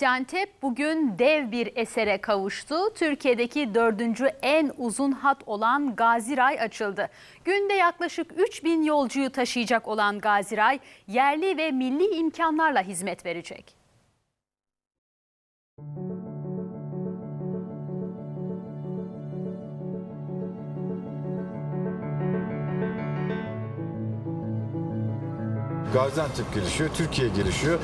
Gaziantep bugün dev bir esere kavuştu. Türkiye'deki dördüncü en uzun hat olan Gaziray açıldı. Günde yaklaşık 3000 yolcuyu taşıyacak olan Gaziray, yerli ve milli imkanlarla hizmet verecek. Gaziantep gelişiyor, Türkiye gelişiyor.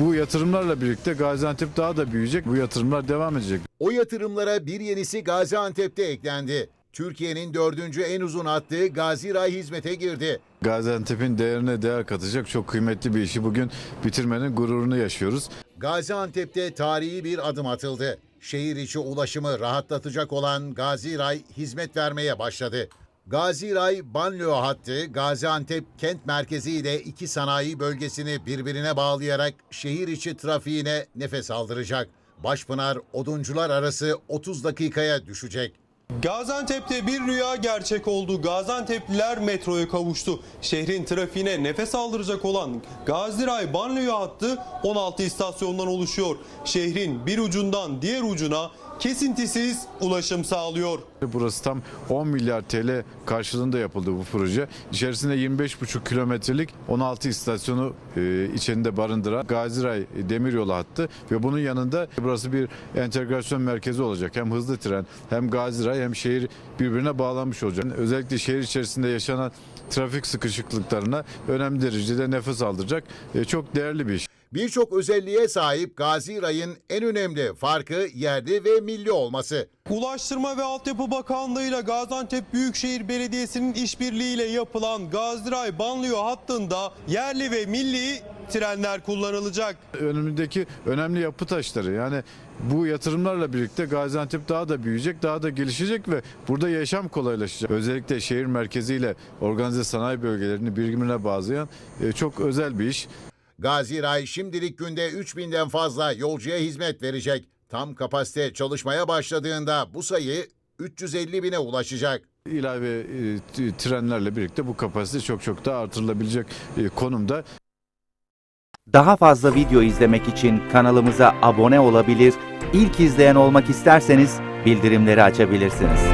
Bu yatırımlarla birlikte Gaziantep daha da büyüyecek. Bu yatırımlar devam edecek. O yatırımlara bir yenisi Gaziantep'te eklendi. Türkiye'nin dördüncü en uzun hattı Gaziray hizmete girdi. Gaziantep'in değerine değer katacak çok kıymetli bir işi bugün bitirmenin gururunu yaşıyoruz. Gaziantep'te tarihi bir adım atıldı. Şehir içi ulaşımı rahatlatacak olan Gaziray hizmet vermeye başladı. Gaziray Banliyö hattı Gaziantep kent merkezi ile iki sanayi bölgesini birbirine bağlayarak şehir içi trafiğine nefes aldıracak. Başpınar Oduncular arası 30 dakikaya düşecek. Gaziantep'te bir rüya gerçek oldu. Gaziantep'liler metroya kavuştu. Şehrin trafiğine nefes aldıracak olan Gaziray Banliyö hattı 16 istasyondan oluşuyor. Şehrin bir ucundan diğer ucuna kesintisiz ulaşım sağlıyor. Burası tam 10 milyar TL karşılığında yapıldı bu proje. İçerisinde 25,5 kilometrelik 16 istasyonu e, içinde barındıran Gaziray Demiryolu hattı ve bunun yanında burası bir entegrasyon merkezi olacak. Hem hızlı tren hem Gaziray hem şehir birbirine bağlanmış olacak. Özellikle şehir içerisinde yaşanan trafik sıkışıklıklarına önemli derecede nefes aldıracak. E, çok değerli bir iş. Birçok özelliğe sahip Gaziray'ın en önemli farkı yerli ve milli olması. Ulaştırma ve Altyapı Bakanlığı ile Gaziantep Büyükşehir Belediyesi'nin işbirliğiyle yapılan Gaziray Banliyö hattında yerli ve milli trenler kullanılacak. önümüzdeki önemli yapı taşları. Yani bu yatırımlarla birlikte Gaziantep daha da büyüyecek, daha da gelişecek ve burada yaşam kolaylaşacak. Özellikle şehir merkeziyle organize sanayi bölgelerini birbirine bağlayan e, çok özel bir iş. Gaziray şimdilik günde 3000'den fazla yolcuya hizmet verecek. Tam kapasite çalışmaya başladığında bu sayı 350 bine ulaşacak. İlave e, trenlerle birlikte bu kapasite çok çok daha artırılabilecek e, konumda. Daha fazla video izlemek için kanalımıza abone olabilir, ilk izleyen olmak isterseniz bildirimleri açabilirsiniz.